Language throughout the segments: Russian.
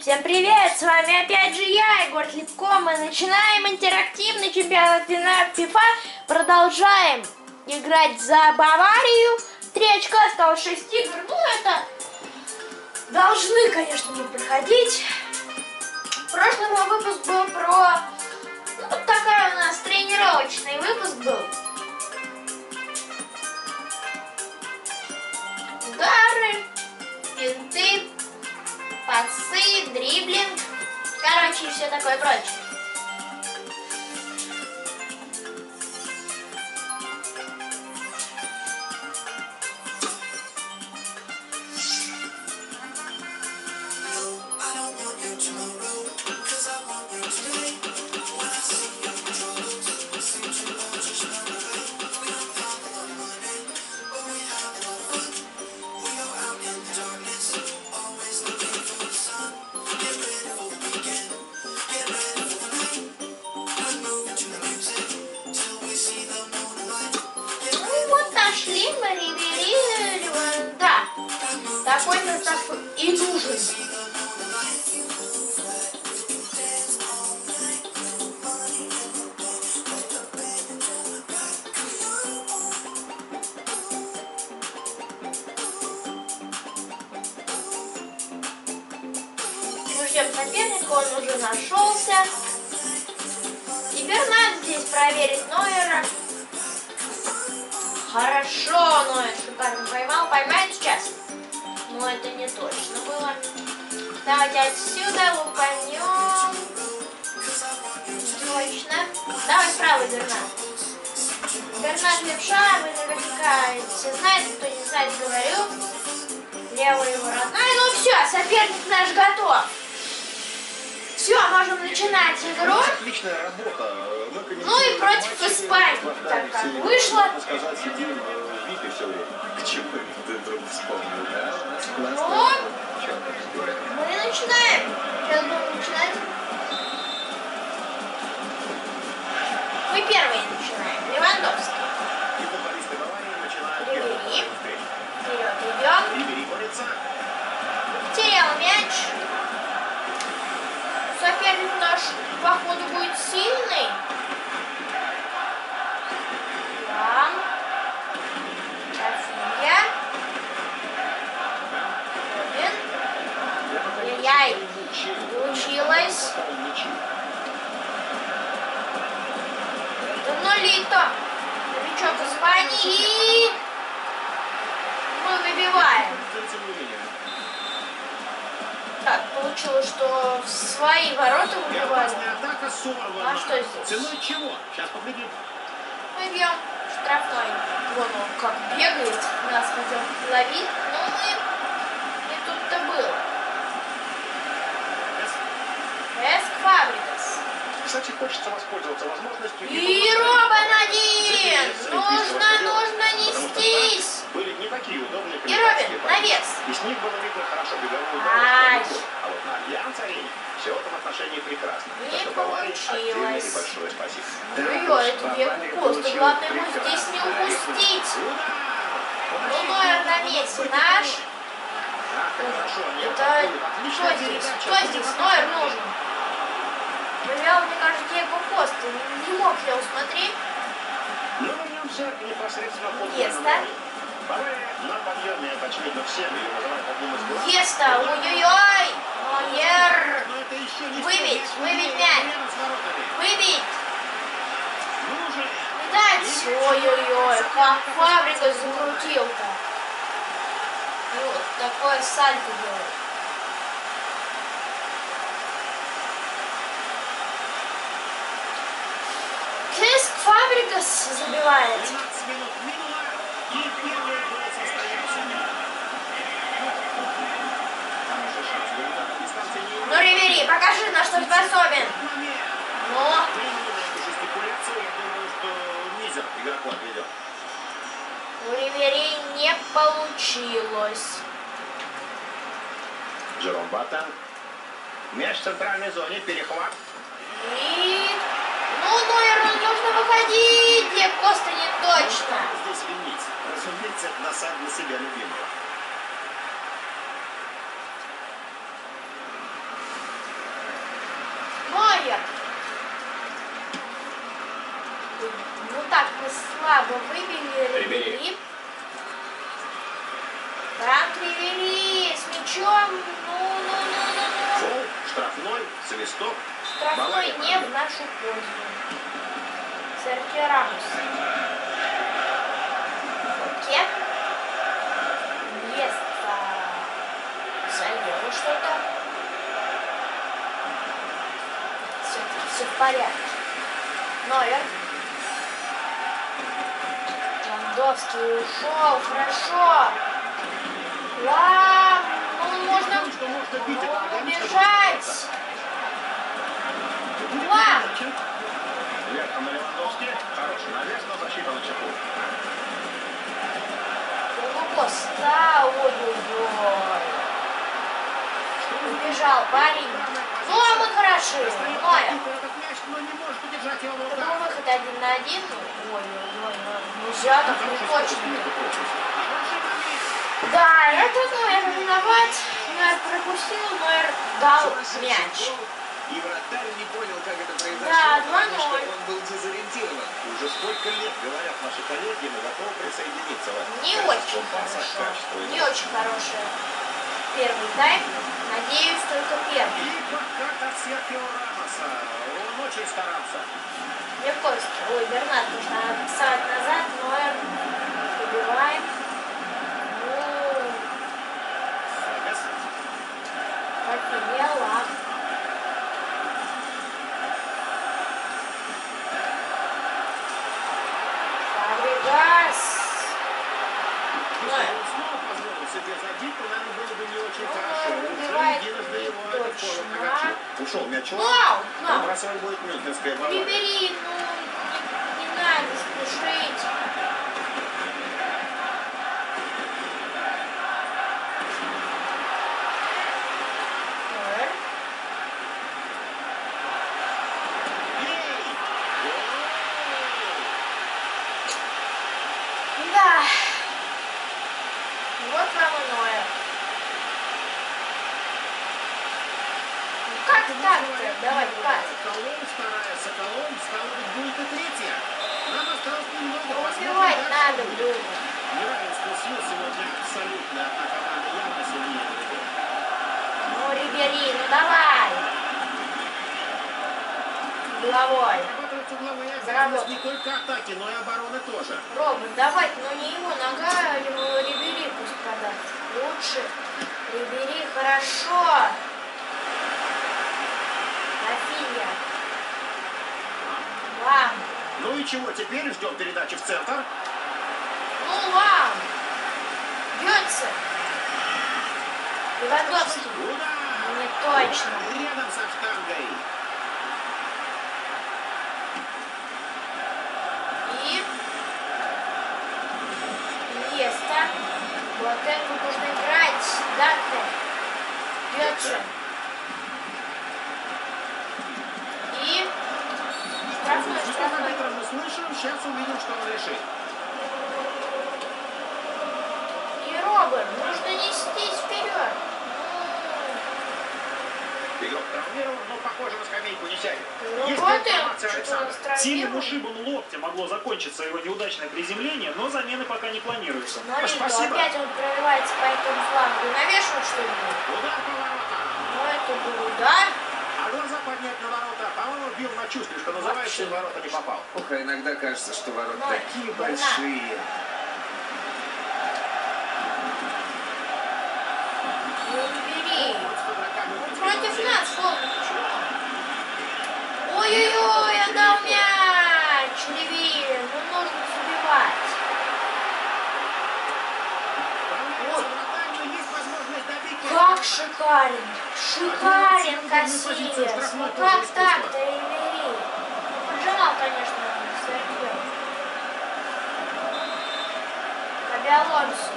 Всем привет! С вами опять же я, Егор Липко. Мы начинаем интерактивный чемпионат FIFA. Продолжаем играть за Баварию. Три очка осталось 6 игр. Ну, это должны, конечно, не проходить. Прошлый мой выпуск был про... Ну, вот такая у нас тренировочный выпуск был. Удары, финты, пасы, дриблинг, короче, все такое прочее. Мы ждем соперника, он уже нашелся. Теперь надо здесь проверить Нойера. Хорошо, Ноев шикарно поймал. Поймает сейчас? Но это не точно было. Давайте отсюда лупанем. Точно. Давай справа, Бернард. Бернард левша, вы наверняка все знаете, кто не знает, говорю. Левый его родной. Ну все, соперник наш готов. Все, можем начинать игру. Отличная работа. Ну и против Испании, так как вышло. Время. К чему ты вдруг вспомнил, да? Ну, ты говоришь? мы начинаем. Сейчас будем начинать. Мы первые начинаем. Левандовский. И футболисты Баварии начинают первую Ривери. половину встречи. Вперед идем. Терял мяч. Наш, походу, будет сильный. Да. Рафинья. Робин. Яй. Получилось. Нолито. Новичок Испании. Мы выбиваем. Так, получилось, что в свои ворота И выбиваем. опасная атака сорвана. А что здесь? Ценой чего? Сейчас поглядим. Мы бьем штрафной. Вон он как бегает, нас хотел ловить, но мы не тут-то было. Эск Фабрикас. Кстати, хочется воспользоваться возможностью... И Робин один! Нужно, нужно нестись! Были не такие удобные И Робин, навес! И с них было видно хорошо беговую дорожку. А вот на Альянс Арене все в этом отношении прекрасно. Не что получилось. большое спасибо. Ой-ой, это Диего Коста. Главное ему здесь не упустить. Ну, на месте наш. Это что здесь? Что здесь? Нойер нужен. Проверял, мне кажется, Диего Коста. Не, не мог я усмотреть. Ну, вернемся непосредственно к Еста. Бавария на подъеме, очевидно, всем ее называют одним из главных. Еста, ой-ой-ой. Но не Выбить, выбить мяч. Выбить. Ну Дать. Ой-ой-ой, как фабрика закрутил-то. Вот такое сальто делает. Киск Фабрикас забивает. 12 минут минуло, и первый гол состоялся. Хороший шанс для удара. Дистанция не Ну, Ривери, покажи, на что способен. отведет. у Ривери не получилось. Жером Баттен. Мяч в центральной зоне, перехват. Погодите, просто не точно. Здесь винить. Разумеется, на, сам, на себя любимого. Моя. Ну так, мы слабо выбили. Прибери. Там привели с. Ну, ну, ну, ну, ну. Фол, штрафной, свисток. Штрафной не в нашу пользу. Серхио Рамос. Оке. Есть. Задело что-то. Все, все в порядке. Нойер. Ландовский ушел. Хорошо. Вау. Ну, можно можно убежать. Вау. Верхом на Левандовске. Хороший навес, но защита на чеку. Полупоста, ой-ой-ой. Убежал парень. Ну, а мы хороши. Ноя. Руках. выход один на один. Ой-ой-ой. Нельзя так не точно. Да, это Нойер виноват. Нойер пропустил, Нойер дал мяч. И вратарь не понял, как это произошло, Да, потому 2:0. что он был дезориентирован. Уже сколько лет говорят наши коллеги, мы готовы присоединиться. Не очень паса, хорошо. Не очень хороший первый тайм. Надеюсь, только первый. И подкат от Серхио Рамоса. Он очень старался. Легко, ой, Бернат нужно отсылать назад, Нойер убиваем. Ну, Фабес. Себе забить, но, наверное, было бы не очень хорошо. Уже единожды его этот. Ушел мяч На. бросать будет Мюнхенская Бавария. Прибери, ну, не, не надо спешить. Нойер. Да. Вот вам и Нойер. Ну как так-то? Давай, пас. Колон старается, Колон, стало быть, будет и третья. Нам осталось немного. Ну, посмотрим сегодня абсолютно, а команда явно сильнее. Ну, Рибери, ну давай. Головой. Заработал. не только атаки, но и обороны тоже. Робот, давай, но не его нога, а его Рибери пусть подаст. Лучше. Рибери, хорошо. Рафинья. Лам. Ну и чего, теперь ждем передачи в центр. Лам. Бьется. Левандовский. Не точно. Рядом со штангой. И Место. Латенко нужно играть. Данте. Бьется. И штрафной, штрафной. арбитра мы слышим, сейчас увидим, что он решит. И Роберт, нужно нестись вперед. Игрок травмирован, но, похоже, на скамейку не сядет. Ну, Есть вот информация, Сильным ушибом локтя могло закончиться его неудачное приземление, но замены пока не планируется. Смотри, Спасибо. опять он прорывается по этому флангу. Навешивать что ли? Удар по воротам. Ну, это был удар. А глаза поднять на ворота. По-моему, бил на чувстве, что называется, и ворота не попал. Ох, а иногда кажется, что ворота Ну, такие большие. Ну, бери. Вот с игроками Он в против принципе, нас, он. Ой-ой-ой, отдал мяч. Леви, ну нужно забивать. Справляется вратарь, но есть возможность добить. Как шикарен. Шикарен Кассиас. Ну как так-то, Рибери? Поджимал, конечно, Сергей. Хаби Алонсо.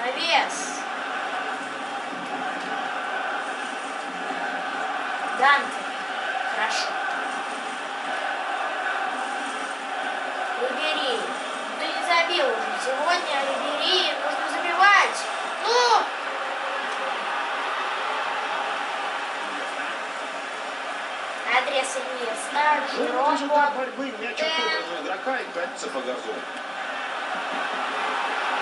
Навес. Данте. Хорошо. Ну Ты не забил уже. Сегодня Рибери нужно забивать. Ну! Пресс Иньеста, Ну, результат Жироко. борьбы мяч уходит от игрока и катится по газону.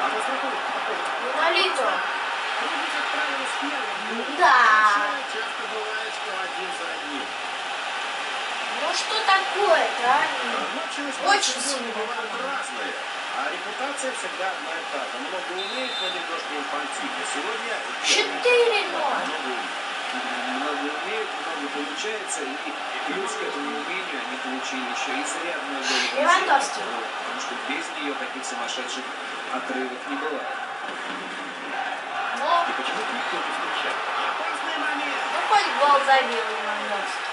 А по страховке похоже, Нолито. Кто-нибудь отправили с первым. Да. Часто бывает, что один за одним. Ну что такое-то, а? Очень Очень сильно разные. А репутация всегда одна и та же. Много умеет, но немножко инфантильно. Сегодня... Четыре ноль. Много умеют, много получается, и плюс к этому умению они получили еще изрядную долю Левандовский. Потому что без нее таких сумасшедших отрывов не бывает. Ну, И почему никто не встречает? Опасный момент! ну хоть гол забил Левандовский.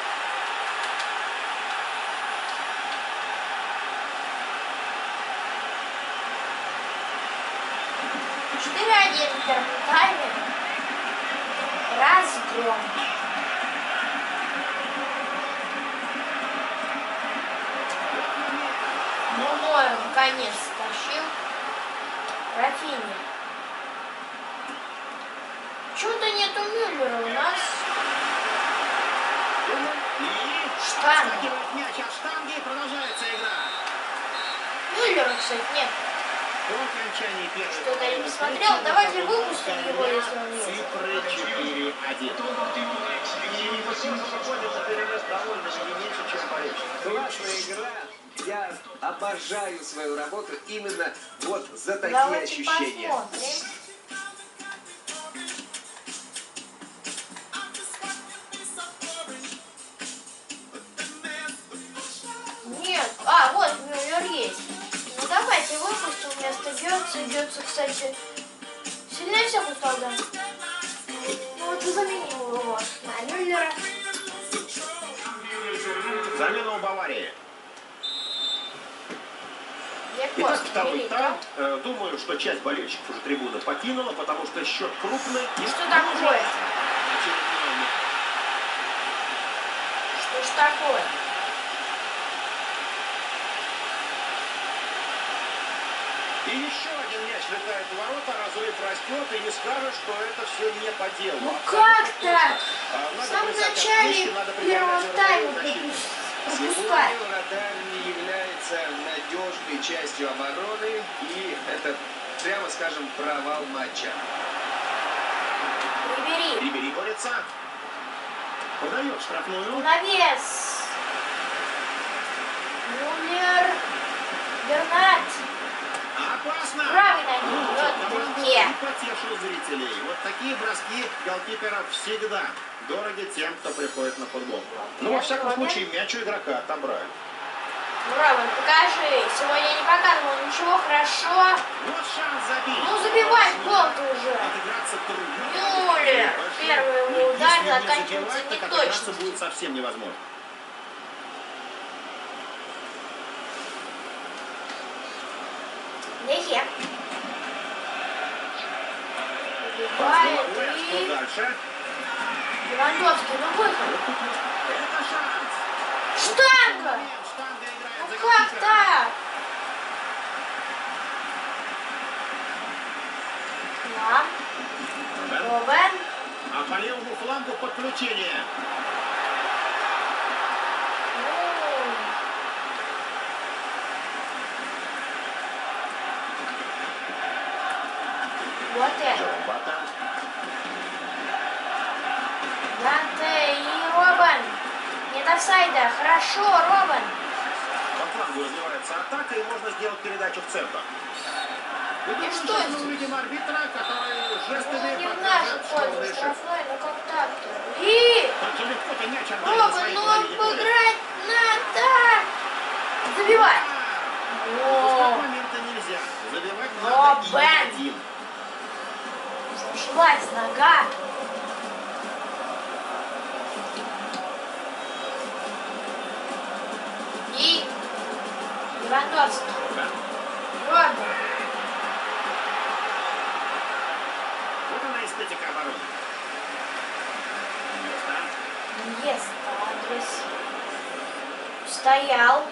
Четыре один. Разгром. Ну, Нойер наконец тащил. Рафини. Чего-то нету Мюллера у нас. И Штанга. отскакивает мяч от штанги, продолжается игра. Мюллера, кстати, нет. Что-то я не встречи Давайте выпустим его, если он есть. Цифры 4-1. И Василий выходит на перерыв довольно не меньше, чем болельщик. Классная игра. Я обожаю свою работу именно вот за такие Давайте ощущения. посмотрим. Нет, а, вот Мюллер есть. Давайте выпустим вместо Гетца. Гетца, кстати, сильнее всех устал, да? Ну вот и заменим его на Мюллера. Замена у Баварии. Итак, второй тайм. Э, Думаю, что часть болельщиков уже трибуны покинула, потому что счет крупный. И Что такое? очередной Что ж такое? И еще один мяч летает в ворота, разрыв растет, и не скажешь, что это все не по делу. Ну как так? А, В самом начале первого тайма пропускать. Вратарь не является надежной частью обороны, и это, прямо скажем, провал матча. Прибери. Рибери борется. Подает штрафную. Навес. Мюллер. Бернат. Опасно! Правый. Ну, в руке. и потешил зрителей. Вот такие броски голкиперов всегда дороги тем, кто приходит на футбол. Ну, во всяком случае, мяч у игрока отобрали. Робин, покажи. Сегодня я не показывал ничего хорошо. Вот шанс забить. Ну, забивай гол-то уже. Отыграться трудно. Юля, первый его удар не заканчивается неточно. отыграться будет совсем невозможно. Дехе. Паснула Убивает Уэст. Что и... дальше? Левандовский, ну выход. Это шанс. Штанга! Штанга играет Ну за как голкипера. так? Да. Да? Робен. А по левому флангу подключение. Ну, Вот это. Джон Бата. Данте и Робин. Нет офсайда. Хорошо, Робин. По флангу развивается атака, и можно сделать передачу в центр. И что это? мы увидим арбитра, который Ну, жестами нашу покажет, что он решит. штрафной, ну как так-то? И... Как же легко-то мяч отдали на Робин, своей ну половине поля. обыграть надо. Забивай. А, О, Упускать моменты нельзя. Один. Зашлась нога. И Левандовский. Да. Робин. Вот она эстетика обороны. Место. Есть адрес. Стоял.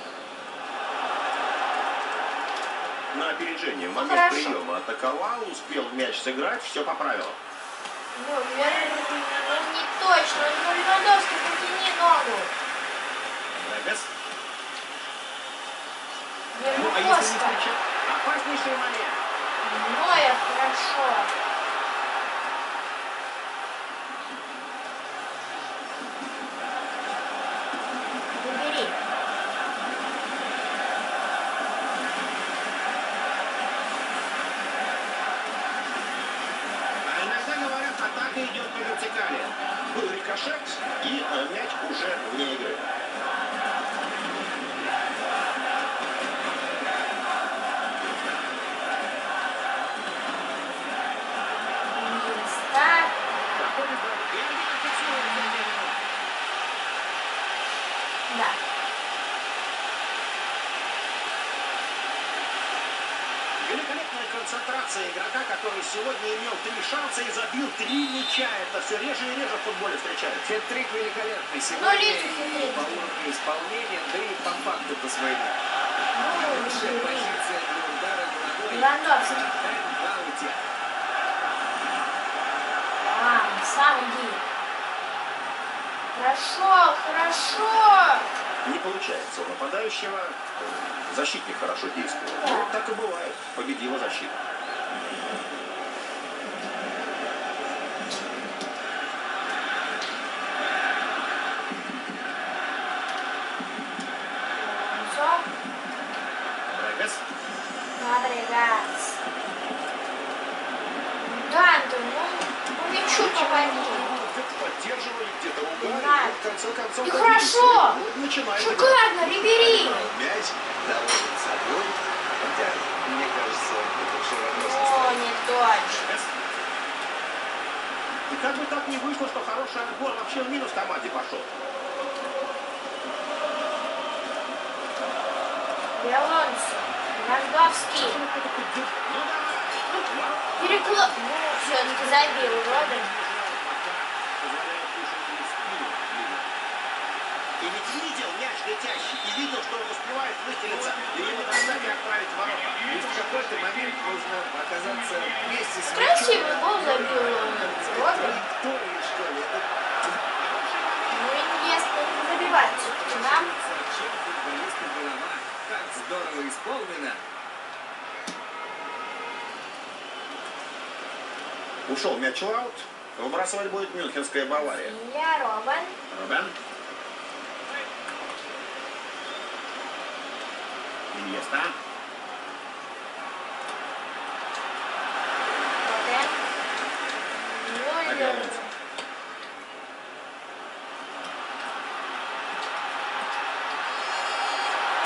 На опережение. В момент хорошо. приема атаковал, успел мяч сыграть, все по правилам. Ну, Мюллер, ну не точно. Ну, Левандовский, потяни ногу. Драгос. Ну, а если не включать? Опаснейший момент. Ноя, хорошо. Убери. А иногда говорят, атака идет по вертикали. Был рикошет, и э, мяч уже вне игры. Места. Проходит бой. И арбитр фиксирует замеренную. Да. Великолепная концентрация игрока, который сегодня имел три шанса и забил три мяча. Это все реже и реже в футболе встречается. Хет-трик великолепный сегодня и по уровню исполнения, да и по факту по своему. Лучшая Ну, позиция для удара головой. Левандовский. Тайм-ауте. А, сам иди. Хорошо, хорошо. Не получается у нападающего. Защитник хорошо действует. Ну, так и бывает. Победила защита. Все. Драгос. Фабригас. Данте, ну, ну мячу помоги. Поддерживали где-то угар. Да. Концов И хорошо. Начинает. Шикарно, Рибери. Мяч доводит собой. Хотя, мне кажется, это все вопрос О, не точно. И как бы так не вышло, что хороший отбор вообще в минус команде пошел. Белонс. Мордовский. Ну. Перекло... Ну, все-таки забил, вроде. Позволяет кушать ему спину. И ведь видел мяч летящий, и видел, что он успевает выстелиться, и его достать и отправить в ворота. Ведь в какой-то момент нужно оказаться вместе с Красивый гол забил он. Вроде. Траекторией, что ли. Это Ну, если не забивать все-таки нам. Зачем футболисту голова? Как здорово исполнено. Ушел мяч в аут. Выбрасывать будет Мюнхенская Бавария. Я Робин. Робен. Иньеста. Робин. Мюллер.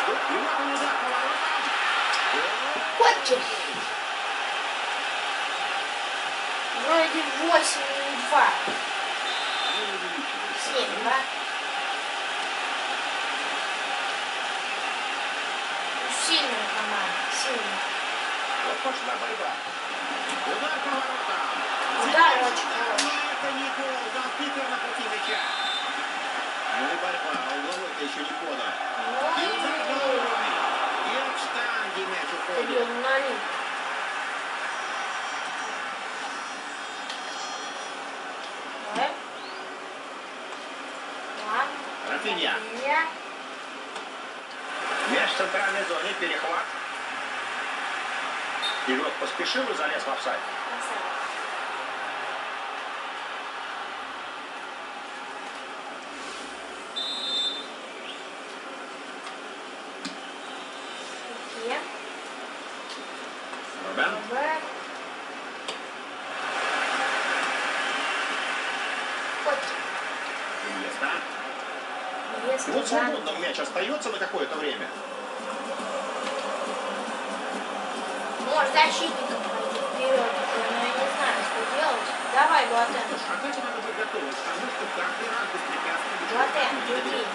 И вот он удар по воротам. Котик. Вроде 8 и 2. 7, да? Ну, Сильная команда, сильная. Вот пошла борьба. Удар по воротам. Удар Теперь очень удар, хороший. но это не гол. Голкипер на пути мяча. Ну и борьба. Угловой-то еще не подал. И головой. И от штанги мяч уходит. Рафинья. Мяч в центральной зоне. Перехват. Игрок поспешил и залез в офсайд. Є. Иньеста. Если Вот да. свободным мяч остается на какое-то время. Может защитником пойти вперед, но я не знаю, что делать. Давай, Буатен. Атаке надо быть готовым к тому, что каждый раз беспрепятственно Буатен, иди.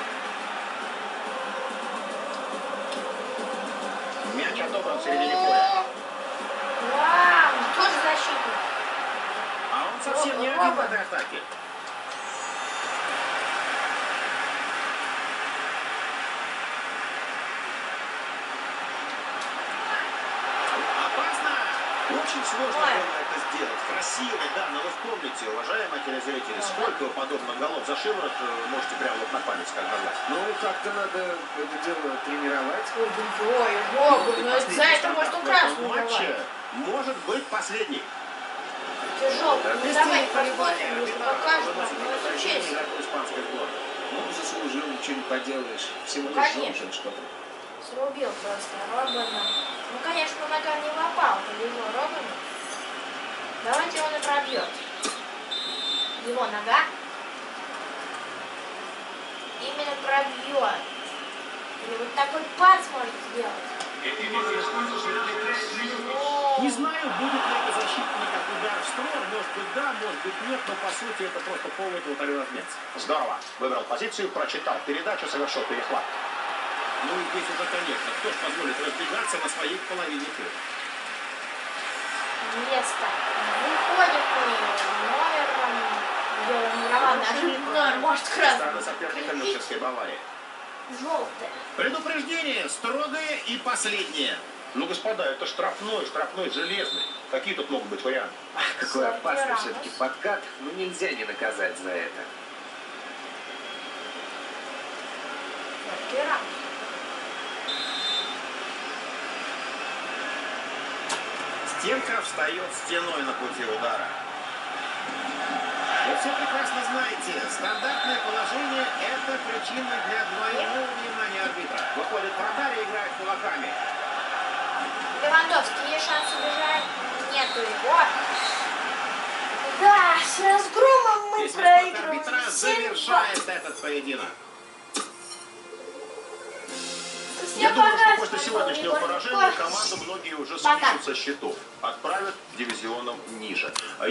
Мяч отобран в середине поля. Вау, тоже защитник. А он совсем не один в этой атаке. Опасно! Очень сложно Ой. было это сделать. Красиво, да, но вы вспомните, уважаемые телезрители, сколько вы подобных голов за шиворот э, можете прямо вот на память как назвать. Ну, как-то надо это дело тренировать. Ой, богу, ну Последний за это может он красную давать. может быть последний. Тяжелый. Ну давай посмотрим, выносит ну это честь. Ну, заслужил, ничего не поделаешь. Всего лишь что-то. Срубил просто Робана. Ну, конечно, нога не попал, повезло Робану. Давайте он и пробьет. Его нога. Именно пробьет. Или вот такой пац может сделать. Не знаю, будет ли это защитный как удар в створ, может быть да, может быть нет, но по сути это просто повод вратарю разняться. Здорово. Выбрал позицию, прочитал передачу, совершил перехват. Ну и здесь уже, конечно, кто ж позволит разбегаться на своей половине поля? место. Выходим мы номером. Роман номер, может красный. соперника Мюнхенской Баварии. Желтый. Предупреждение строгое и последнее. Ну, господа, это штрафной, штрафной железный. Какие тут могут быть варианты? Какой Сорти опасный Рамос. все-таки подкат. Ну, нельзя не наказать за это. Пера. Стенка встает стеной на пути удара. Вы все прекрасно знаете, стандартное положение – это причина для двойного внимания арбитра. Выходит вратарь и играет кулаками. Левандовский, есть шанс убежать? Нету его. Да, с разгромом мы И свисток проигрываем. арбитра 7-2. завершает этот поединок. Я думаю, что после сегодняшнего поражения команду многие уже спишут со счетов. Отправят дивизионом ниже. А